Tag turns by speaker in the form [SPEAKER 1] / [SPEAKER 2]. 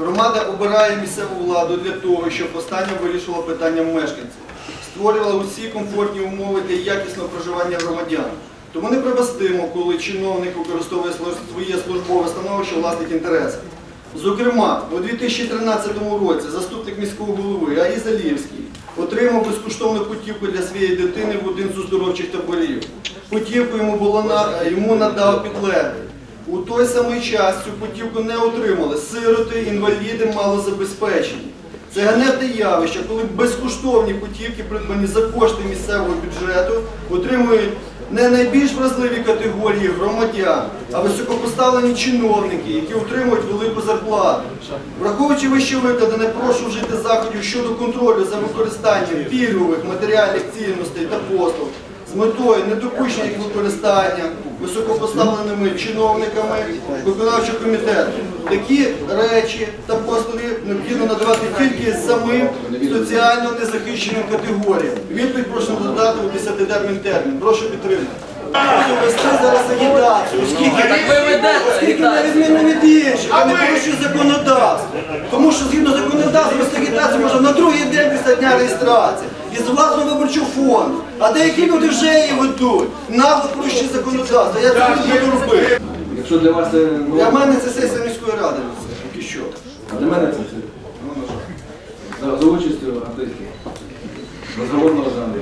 [SPEAKER 1] Громада обирає місцеву владу для того, щоб останнє вирішувала питання мешканців, створювала усі комфортні умови для якісного проживання громадян. Тому не припустимо, коли чиновник використовує своє службове становище власних інтересах. Зокрема, у 2013 році заступник міського голови Аїз Алієвський отримав безкоштовну путівку для своєї дитини в один з оздоровчих таборів. Путівку йому було на йому надав підлеглий. У той самий час цю путівку не отримали сироти, інваліди, малозабезпечені. Це ганебне явище, коли безкоштовні путівки, придбані за кошти місцевого бюджету, отримують не найбільш вразливі категорії громадян, а високопоставлені чиновники, які отримують велику зарплату. Враховуючи вище викладене, прошу вжити заходів щодо контролю за використанням пільгових матеріальних цінностей та послуг з метою недопущення їх використання високопоставленими чиновниками виконавчого комітету. Такі речі та послуги необхідно надавати тільки самим соціально незахищеним категоріям. Відповідь прошу надати у 10-денний термін. Прошу підтримати. Буду вести зараз агітацію, оскільки, оскільки на відміну від інших, я не порушую законодавство. Тому що згідно законодавства вести агітацію можна на другий після дня реєстрації, із власного виборчого фонду. А деякі люди вже її ведуть. Нагло проще законодавство. Я це не буду робити.
[SPEAKER 2] Якщо для вас це ну, Для мене це
[SPEAKER 1] сесія міської ради. Поки що.
[SPEAKER 2] А для мене це все.
[SPEAKER 1] Ну, ну,
[SPEAKER 2] ну. на. За, участю артистів. Розговорного жанру.